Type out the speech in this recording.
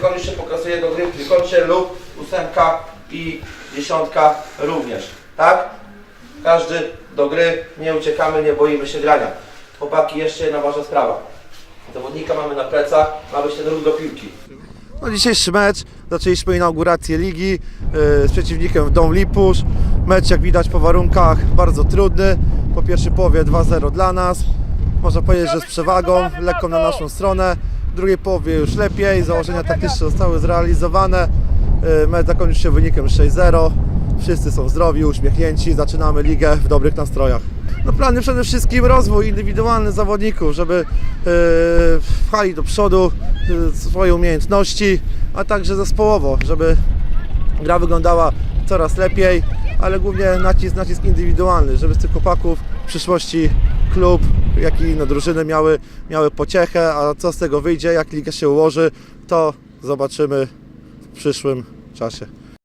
zakończy się pokazuje do gry w trójkącie lub ósemka i dziesiątka również. Tak? Każdy do gry, nie uciekamy, nie boimy się grania. Chłopaki, jeszcze jedna ważna sprawa. Zawodnika mamy na plecach, ma być ten ruch do piłki. No, dzisiejszy mecz, zaczęliśmy inaugurację ligi yy, z przeciwnikiem w Dom Lipusz. Mecz jak widać po warunkach bardzo trudny. Po pierwszej połowie 2-0 dla nas. Można powiedzieć, że z przewagą, lekko na naszą stronę. Drugiej połowie już lepiej, założenia taktyczne zostały zrealizowane. Yy, Mecz zakończył się wynikiem 6-0. Wszyscy są zdrowi, uśmiechnięci, zaczynamy ligę w dobrych nastrojach. No plany przede wszystkim rozwój indywidualny zawodników, żeby pchali do przodu yy, swoje umiejętności, a także zespołowo, żeby gra wyglądała coraz lepiej, ale głównie nacisk, nacisk indywidualny, żeby z tych chłopaków w przyszłości klub, jak i inne drużyny miały, miały pociechę, a co z tego wyjdzie, jak liga się ułoży, to zobaczymy w przyszłym czasie.